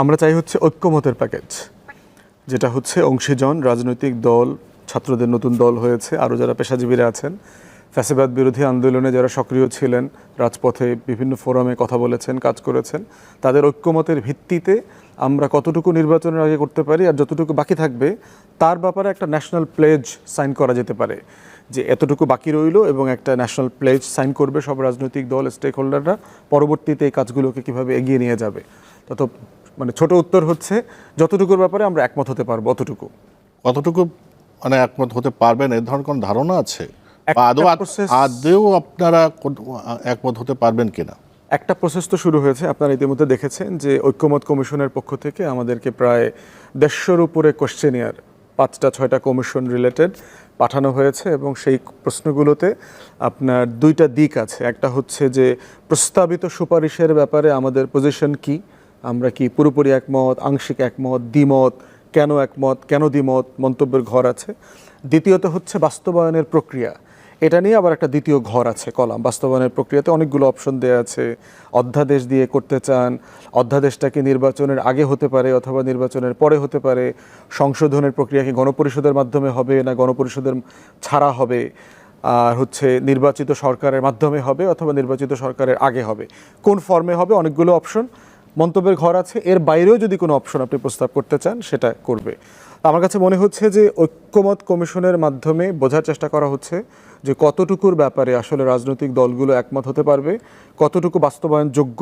আমরা চাই হচ্ছে ঐক্যমতের প্যাকেজ যেটা হচ্ছে অংশীজন, রাজনৈতিক দল, ছাত্রদের নতুন দল হয়েছে আরও যারা পেশাজীবীরা আছেন। ফ্যাসিবাদ বিরোধী আন্দোলনে যারা সক্রিয় ছিলেন, রাজপথে বিভিন্ন ফোরামে কথা বলেছেন, কাজ করেছেন, তাদের ঐক্যমতের ভিত্তিতে আমরা কতটুকু নির্বাচনের আগে করতে পারি আর যতটুকু বাকি থাকবে, তার ব্যাপারে একটা ন্যাশনাল প্লেজ সাইন করা যেতে পারে, যে এতটুকু বাকি রইল এবং একটা ন্যাশনাল প্লেজ সাইন করবে সব রাজনৈতিক দল স্টেক হোল্ডাররা পরবর্তীতে এই কাজগুলোকে কীভাবে এগিয়ে নিয়ে যাবে। তত মানে ছোট উত্তর হচ্ছে যতটুকুর ব্যাপারে আমরা একমত হতে পারব অতটুকু। কতটুকু মানে একমত হতে পারবেন এর ধরনের কোনো ধারণা আছে? আদৌ আপনারা একমত হতে পারবেন কিনা? একটা প্রসেস তো শুরু হয়েছে আপনারা ইতিমধ্যে দেখেছেন যে ঐক্যমত কমিশনের পক্ষ থেকে আমাদেরকে প্রায় দেড়শোর উপরে কোশ্চেনিয়ার পাঁচটা ছয়টা কমিশন রিলেটেড পাঠানো হয়েছে এবং সেই প্রশ্নগুলোতে আপনার দুইটা দিক আছে। একটা হচ্ছে যে প্রস্তাবিত সুপারিশের ব্যাপারে আমাদের পজিশন কি? আমরা কি পুরোপুরি একমত, আংশিক একমত, দ্বিমত, কেন একমত, কেন দ্বিমত মন্তব্যের ঘর আছে? দ্বিতীয়ত হচ্ছে বাস্তবায়নের প্রক্রিয়া। এটা নিয়ে আবার একটা দ্বিতীয় ঘর আছে, কলাম। বাস্তবায়নের প্রক্রিয়াতে অনেকগুলো অপশন দেওয়া আছে। অধ্যাদেশ দিয়ে করতে চান, অধ্যাদেশটাকে নির্বাচনের আগে হতে পারে অথবা নির্বাচনের পরে হতে পারে। সংশোধনের প্রক্রিয়া কি গণপরিষদের মাধ্যমে হবে না গণপরিষদের ছাড়া হবে? আর হচ্ছে নির্বাচিত সরকারের মাধ্যমে হবে অথবা নির্বাচিত সরকারের আগে হবে? কোন ফর্মে হবে? অনেকগুলো অপশন। মন্তব্যের ঘর আছে। এর বাইরেও যদি কোনো অপশন আপনি প্রস্তাব করতে চান, সেটা করবে। আমার কাছে মনে হচ্ছে যে ঐক্যমত কমিশনের মাধ্যমে বোঝার চেষ্টা করা হচ্ছে যে কতটুকুর ব্যাপারে আসলে রাজনৈতিক দলগুলো একমত হতে পারবে, কতটুকু বাস্তবায়ন যোগ্য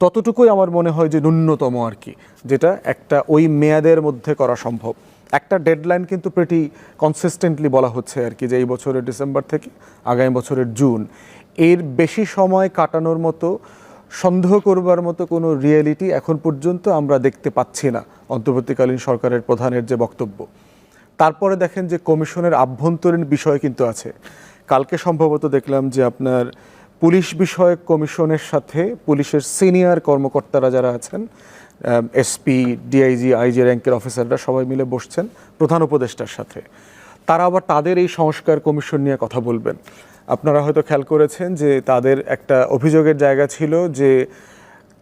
ততটুকুই আমার মনে হয় যে ন্যূনতম আর কি, যেটা একটা ওই মেয়াদের মধ্যে করা সম্ভব। একটা ডেডলাইন কিন্তু প্রেটি কনসিস্টেন্টলি বলা হচ্ছে আর কি যে এই বছরের ডিসেম্বর থেকে আগামী বছরের জুন। এর বেশি সময় কাটানোর মতো সন্দেহ করবার মতো কোনো রিয়েলিটি এখন পর্যন্ত আমরা দেখতে পাচ্ছি না, অন্তর্বর্তীকালীন সরকারের প্রধানের যে বক্তব্য। তারপরে দেখেন যে কমিশনের আভ্যন্তরীণ বিষয় কিন্তু আছে। কালকে সম্ভবত দেখলাম যে আপনার পুলিশ বিষয়ক কমিশনের সাথে পুলিশের সিনিয়র কর্মকর্তারা যারা আছেন এসপি ডিআইজি আইজি র্যাঙ্কের অফিসাররা সবাই মিলে বসছেন প্রধান উপদেষ্টার সাথে। তারা আবার তাদের এই সংস্কার কমিশন নিয়ে কথা বলবেন। আপনারা হয়তো খেয়াল করেছেন যে তাদের একটা অভিযোগের জায়গা ছিল যে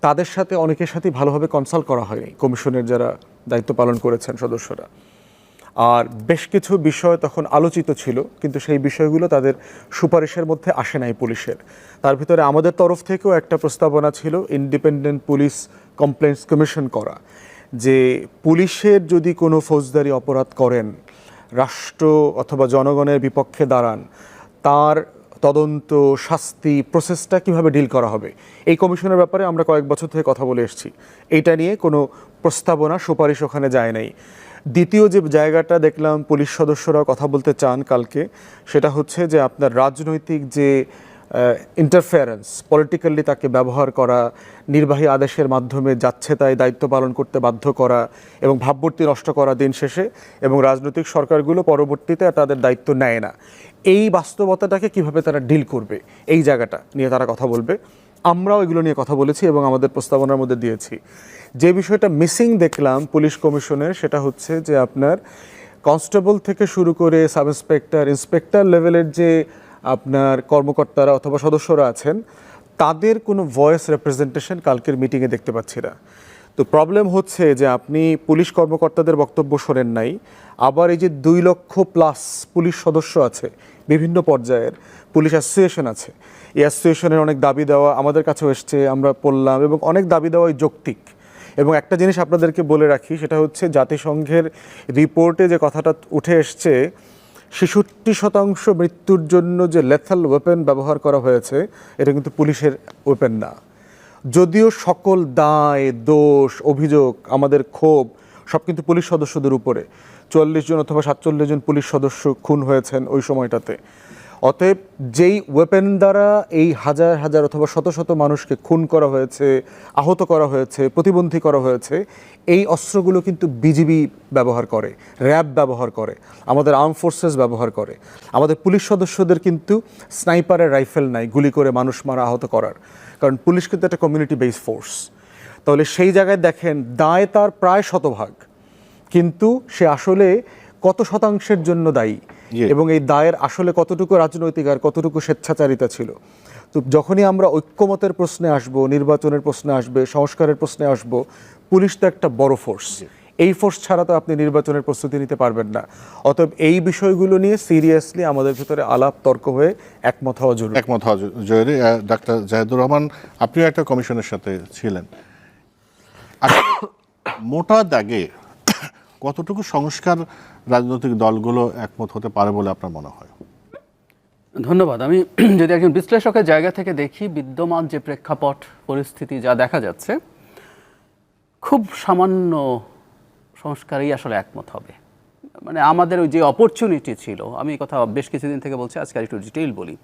তাদের সাথে অনেকের সাথে ভালোভাবে কনসাল্ট করা হয়নি, কমিশনের যারা দায়িত্ব পালন করেছেন সদস্যরা। আর বেশ কিছু বিষয় তখন আলোচিত ছিল, কিন্তু সেই বিষয়গুলো তাদের সুপারিশের মধ্যে আসে নাই পুলিশের। তার ভিতরে আমাদের তরফ থেকেও একটা প্রস্তাবনা ছিল ইন্ডিপেন্ডেন্ট পুলিশ কমপ্লেন্টস কমিশন করা, যে পুলিশের যদি কোনো ফৌজদারি অপরাধ করেন, রাষ্ট্র অথবা জনগণের বিপক্ষে দাঁড়ান, তার তদন্ত, শাস্তি, প্রসেসটা কীভাবে ডিল করা হবে? এই কমিশনের ব্যাপারে আমরা কয়েক বছর থেকে কথা বলে এসেছি। এটা নিয়ে কোনো প্রস্তাবনা, সুপারিশ ওখানে যায় নাই। দ্বিতীয় যে জায়গাটা দেখলাম, পুলিশ সদস্যরা কথা বলতে চান কালকে, সেটা হচ্ছে যে আপনার রাজনৈতিক যে ইন্টারফেয়ারেন্স পলিটিক্যালি তাকে ব্যবহার করা, নির্বাহী আদেশের মাধ্যমে যাচ্ছে তাই দায়িত্ব পালন করতে বাধ্য করা এবং ভাবমূর্তি নষ্ট করা দিন শেষে এবং রাজনৈতিক সরকারগুলো পরবর্তীতে তাদের দায়িত্ব নেয় না। এই বাস্তবতাটাকে কীভাবে তারা ডিল করবে? এই জায়গাটা নিয়ে তারা কথা বলবে। আমরাও এগুলো নিয়ে কথা বলেছি এবং আমাদের প্রস্তাবনার মধ্যে দিয়েছি। যে বিষয়টা মিসিং দেখলাম পুলিশ কমিশনের সেটা হচ্ছে যে আপনার কনস্টেবল থেকে শুরু করে সাব ইন্সপেক্টর ইন্সপেক্টর লেভেলের যে আপনার কর্মকর্তারা অথবা সদস্যরা আছেন, তাদের কোনো ভয়েস রেপ্রেজেন্টেশন কালকের মিটিংয়ে দেখতে পাচ্ছি না। তো প্রবলেম হচ্ছে যে আপনি পুলিশ কর্মকর্তাদের বক্তব্য শোনেন নাই, আবার এই যে দুই লক্ষ প্লাস পুলিশ সদস্য আছে, বিভিন্ন পর্যায়ের পুলিশ অ্যাসোসিয়েশন আছে, এই অ্যাসোসিয়েশনের অনেক দাবি দেওয়া আমাদের কাছেও এসছে, আমরা পড়লাম এবং অনেক দাবি দেওয়াই যৌক্তিক। এবং একটা জিনিস আপনাদেরকে বলে রাখি, সেটা হচ্ছে জাতিসংঘের রিপোর্টে যে কথাটা উঠে এসছে ছেষট্টি শতাংশ মৃত্যুর জন্য যে লেথাল ওয়েপেন ব্যবহার করা হয়েছে, এটা কিন্তু পুলিশের ওয়েপেন না। যদিও সকল দায়, দোষ, অভিযোগ, আমাদের ক্ষোভ, সব কিন্তু পুলিশ সদস্যদের উপরে। চুয়াল্লিশ জন অথবা সাতচল্লিশ জন পুলিশ সদস্য খুন হয়েছেন ওই সময়টাতে। অতএব যেই ওয়েপেন দ্বারা এই হাজার হাজার অথবা শত শত মানুষকে খুন করা হয়েছে, আহত করা হয়েছে, প্রতিবন্ধী করা হয়েছে, এই অস্ত্রগুলো কিন্তু বিজিবি ব্যবহার করে, র্যাব ব্যবহার করে, আমাদের আর্ম ফোর্সেস ব্যবহার করে। আমাদের পুলিশ সদস্যদের কিন্তু স্নাইপারের রাইফেল নাই, গুলি করে মানুষ মারা আহত করার। কারণ পুলিশ কিন্তু একটা কমিউনিটি বেস ফোর্স তাহলে সেই জায়গায় দেখেন, দায় তার প্রায় শতভাগ। কিন্তু সে আসলে কত শতাংশের জন্য দায়ী? এবং এই দায়ের আসলে কতটুকু রাজনৈতিক আর কতটুকু স্বেচ্ছাচারিতা ছিল? তো যখনই আমরা ঐক্যমতের প্রশ্নে আসব নির্বাচনের প্রশ্নে আসবে সংস্কারের প্রশ্নে আসব পুলিশ তো একটা বড় ফোর্স এই ফোর্স ছাড়া তো আপনি নির্বাচনের প্রস্তুতি নিতে পারবেন না। অতএব এই বিষয়গুলো নিয়ে সিরিয়াসলি আমাদের ভিতরে আলাপ তর্ক হয়ে একমত হওয়া জরুরি। একমত হওয়া জরুরি। ডাক্তার জাহেদুর রহমান আপনিও একটা কমিশনের সাথে ছিলেন। মোটা দাগে কতটুকু সংস্কার রাজনৈতিক দলগুলো একমত হতে পারে বলে আপনার মনে হয়? ধন্যবাদ। আমি যদি একজন বিশ্লেষকের জায়গা থেকে দেখি, বিদ্যমান যে প্রেক্ষাপট, পরিস্থিতি যা দেখা যাচ্ছে, খুব সামান্য সংস্কারই আসলে একমত হবে। মানে আমাদের ওই যে অপরচুনিটি ছিল, আমি কথা বেশ কিছুদিন থেকে বলছি, আজকে একটু ডিটেইল বলি।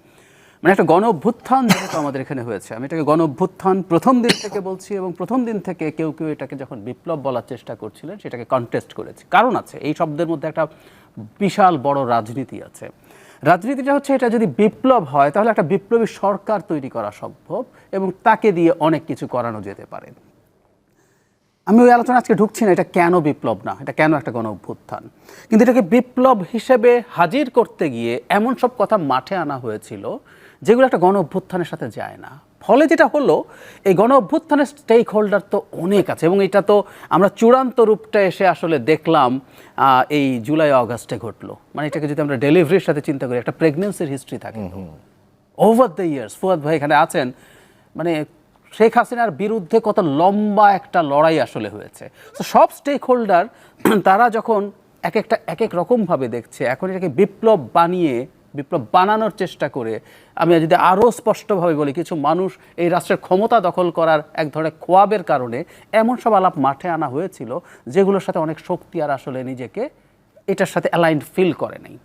মানে একটা গণ অভ্যুত্থান যেহেতু আমাদের এখানে হয়েছে, আমি এটাকে গণ অভ্যুত্থান প্রথম দিন থেকে বলছি এবং প্রথম দিন থেকে কেউ কেউ এটাকে যখন বিপ্লব বলার চেষ্টা করছিলেন, সেটাকে কন্টেস্ট করেছে। কারণ আছে, এই শব্দের মধ্যে একটা বিশাল বড় রাজনীতি আছে। রাজনীতিটা হচ্ছে, এটা যদি বিপ্লব হয়, তাহলে একটা বিপ্লবী সরকার তৈরি করা সম্ভব এবং তাকে দিয়ে অনেক কিছু করানো যেতে পারে। আমি ওই আলোচনা আজকে ঢুকছি না, এটা কেন বিপ্লব না, এটা কেন একটা গণ অভ্যুত্থান কিন্তু এটাকে বিপ্লব হিসেবে হাজির করতে গিয়ে এমন সব কথা মাঠে আনা হয়েছিল যেগুলো একটা গণ অভ্যুত্থানের সাথে যায় না। ফলে যেটা হলো এই গণ অভ্যুত্থানের স্টেক হোল্ডার তো অনেক আছে এবং এটা তো আমরা চূড়ান্ত রূপটা এসে আসলে দেখলাম এই জুলাই আগস্টে ঘটলো। মানে এটাকে যদি আমরা ডেলিভারির সাথে চিন্তা করি একটা প্রেগনেন্সির হিস্ট্রি থাকে। ওভার দ্য ইয়ার্স ফুয়াদ ভাই এখানে আছেন মানে শেখ হাসিনার বিরুদ্ধে কত লম্বা একটা লড়াই আসলে হয়েছে। তো সব স্টেক হোল্ডার তারা যখন এক একটা এক এক রকমভাবে দেখছে এখন এটাকে বিপ্লব বানিয়ে বিপ্লব বানানোর চেষ্টা করে, আমি যদি আরও স্পষ্টভাবে বলি, কিছু মানুষ এই রাষ্ট্রের ক্ষমতা দখল করার এক ধরনের খোয়াবের কারণে এমন সব আলাপ মাঠে আনা হয়েছিল, যেগুলোর সাথে অনেক শক্তি আর আসলে নিজেকে এটার সাথে অ্যালাইন্ড ফিল করে নাই।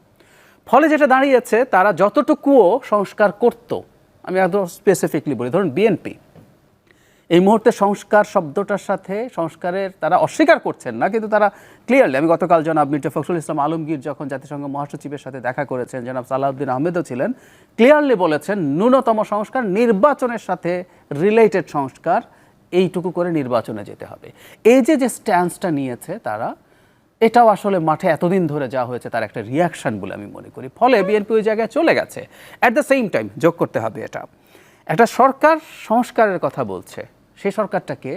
ফলে যেটা দাঁড়িয়েছে, তারা যতটুকুও সংস্কার করত, আমি একদম স্পেসিফিকলি বলি, ধরুন বিএনপি এই মুহূর্তে সংস্কার শব্দটার সাথে সংস্কারের তারা অস্বীকার করছেন না, কিন্তু তারা ক্লিয়ারলি আমি গতকাল জনাব মির্জা ফখরুল ইসলাম আলমগীর যখন জাতিসংঘ মহাসচিবের সাথে দেখা করেছেন, জনাব সালাউদ্দিন আহমেদও ছিলেন ক্লিয়ারলি বলেছেন ন্যূনতম সংস্কার, নির্বাচনের সাথে রিলেটেড সংস্কার, এইটুকু করে নির্বাচনে যেতে হবে। এই যে যে স্ট্যান্সটা নিয়েছে তারা, এটাও আসলে মাঠে এতদিন ধরে যা হয়েছে তার একটা রিয়াকশন বলে আমি মনে করি। ফলে বিএনপি ওই জায়গায় চলে গেছে। অ্যাট দ্য সেম টাইম যোগ করতে হবে এটা। একটা সরকার সংস্কারের কথা বলছে। সেই সরকারটাকে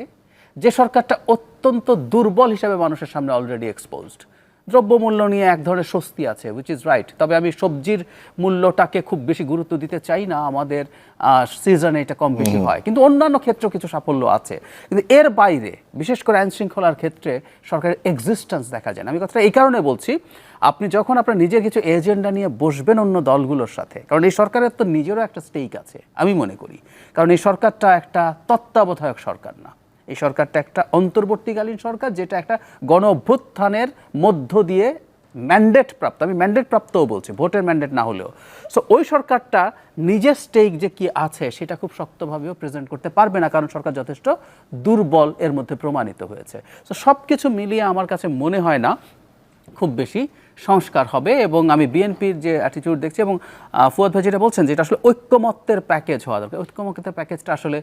যে সরকারটা অত্যন্ত দুর্বল হিসাবে মানুষের সামনে অলরেডি এক্সপোজড দ্রব্যমূল্য নিয়ে এক ধরনের স্বস্তি আছে উইচ ইজ রাইট তবে আমি সবজির মূল্যটাকে খুব বেশি গুরুত্ব দিতে চাই না আমাদের সিজনে এটা কম বেশি হয়। কিন্তু অন্যান্য ক্ষেত্রে কিছু সাফল্য আছে। কিন্তু এর বাইরে বিশেষ করে আইন শৃঙ্খলার ক্ষেত্রে সরকারের এক্সিস্টেন্স দেখা যায় না। আমি কথাটা এই কারণে বলছি আপনি যখন আপনার নিজের কিছু এজেন্ডা নিয়ে বসবেন অন্য দলগুলোর সাথে কারণ এই সরকারের তো নিজেরও একটা স্টেক আছে আমি মনে করি। কারণ এই সরকারটা একটা তত্ত্বাবধায়ক সরকার না। এই সরকারটা একটা অন্তর্বর্তীকালীন সরকার যেটা একটা গণ অভ্যুত্থানের মধ্য দিয়ে ম্যান্ডেট প্রাপ্ত। আমি ম্যান্ডেট প্রাপ্তও বলছি, ভোটের ম্যান্ডেট না হলেও। সো ওই সরকারটা নিজের স্টেক যে কি আছে সেটা খুব শক্তভাবেও প্রেজেন্ট করতে পারবে না, কারণ সরকার যথেষ্ট দুর্বল এর মধ্যে প্রমাণিত হয়েছে। সো সব কিছু মিলিয়ে আমার কাছে মনে হয় না খুব বেশি সংস্কার হবে এবং আমি বিএনপির যে অ্যাটিটিউড দেখছি এবং ফুয়াদ ভাই যেটা বলছেন যে এটা আসলে ঐক্যমত্যের প্যাকেজ হওয়া দরকার। ঐক্যমত্যের প্যাকেজটা আসলে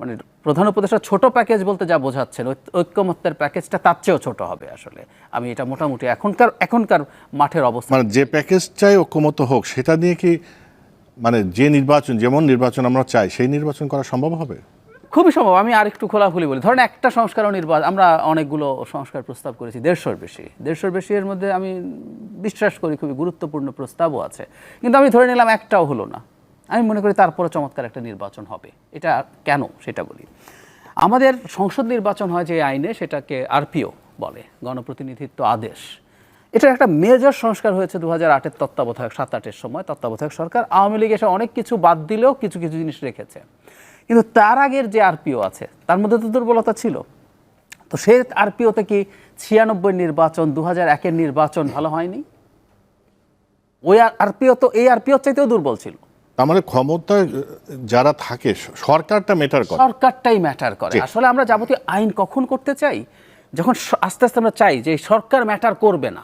মানে প্রধান উপদেষ্টা ছোট প্যাকেজ বলতে যা বোঝাচ্ছেন ঐক্যমত্যের প্যাকেজটা তার চেয়েও ছোট হবে আসলে। আমি এটা মোটামুটি এখনকার এখনকার মাঠের অবস্থা। মানে যে প্যাকেজটাই ঐক্যমত হোক সেটা নিয়ে কি মানে যে নির্বাচন যেমন নির্বাচন আমরা চাই সেই নির্বাচন করা সম্ভব হবে? খুবই সম্ভব। আমি আর একটু খোলাখুলি বলি। ধরেন একটা সংস্কার নির্বাচন আমরা অনেকগুলো সংস্কার প্রস্তাব করেছি দেড়শোর বেশি। দেড়শোর বেশি এর মধ্যে আমি বিশ্বাস করি খুবই গুরুত্বপূর্ণ প্রস্তাবও আছে। কিন্তু আমি ধরে নিলাম একটাও হলো না। আমি মনে করি তারপরে চমৎকার একটা নির্বাচন হবে। এটা কেন সেটা বলি। আমাদের সংসদ নির্বাচন হয় যে আইনে সেটাকে আরপিও বলে, গণপ্রতিনিধিত্ব আদেশ। এটা একটা মেজর সংস্কার হয়েছে দু হাজার আটের তত্ত্বাবধায়ক সাত আটের সময়। তত্ত্বাবধায়ক সরকার আওয়ামী লীগ এসে অনেক কিছু বাদ দিলেও কিছু কিছু জিনিস রেখেছে। কিন্তু তার আগের যে আরপিও আছে, তার মধ্যে তো দুর্বলতা ছিল। তো সে আরপিওতে কি ছিয়ানব্বই নির্বাচন দু হাজার একের নির্বাচন ভালো হয়নি? ওই আরপিও তো, এই আরপিও চাইতেও দুর্বল ছিল। তার মানে ক্ষমতায় যারা থাকে সরকারটা মেটার করে। সরকারটাই ম্যাটার করে। আসলে আমরা যাবতীয় আইন কখন করতে চাই? যখন আস্তে আস্তে আমরা চাই যে সরকার ম্যাটার করবে না।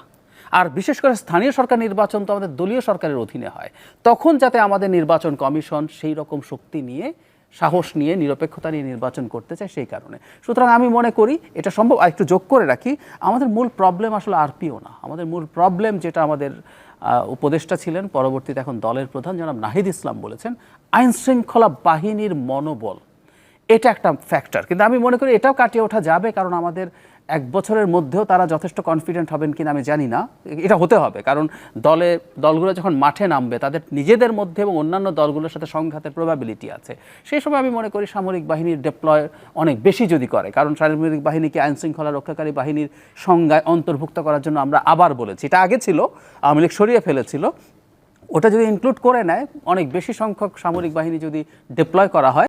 আর বিশেষ করে স্থানীয় সরকার নির্বাচন তো আমাদের দলীয় সরকারের অধীনে হয়। তখন যাতে আমাদের নির্বাচন কমিশন সেই রকম শক্তি নিয়ে সাহস নিয়ে নিরপেক্ষতা নিয়ে নির্বাচন করতে চায় সেই কারণে। সুতরাং আমি মনে করি এটা সম্ভব। আর একটু যোগ করে রাখি আমাদের মূল প্রবলেম আসলে আরপিও না। আমাদের মূল প্রবলেম যেটা আমাদের উপদেষ্টা ছিলেন, পরবর্তীতে এখন দলের প্রধান জনাব নাহিদ ইসলাম বলেছেন আইন শৃঙ্খলা বাহিনীর মনোবল, এটা একটা ফ্যাক্টর কিন্তু আমি মনে করি এটাও কাটিয়ে ওঠা যাবে, কারণ আমাদের এক বছরের মধ্যেও তারা যথেষ্ট কনফিডেন্ট হবেন কিনা আমি জানি না। এটা হতে হবে, কারণ দলে, দলগুলো যখন মাঠে নামবে, তাদের নিজেদের মধ্যে এবং অন্যান্য দলগুলোর সাথে সংঘাতের প্রবাবিলিটি আছে। সেই সময় আমি মনে করি সামরিক বাহিনীর ডেপ্লয় অনেক বেশি যদি করে, কারণ সামরিক বাহিনীকে আইন শৃঙ্খলা রক্ষাকারী বাহিনীর সংজ্ঞায় অন্তর্ভুক্ত করার জন্য আমরা আবার বলেছি। এটা আগে ছিল, আওয়ামী লীগ সরিয়ে ফেলেছিল। ওটা যদি ইনক্লুড করে নেয়, অনেক বেশি সংখ্যক সামরিক বাহিনী যদি ডিপ্লয় করা হয়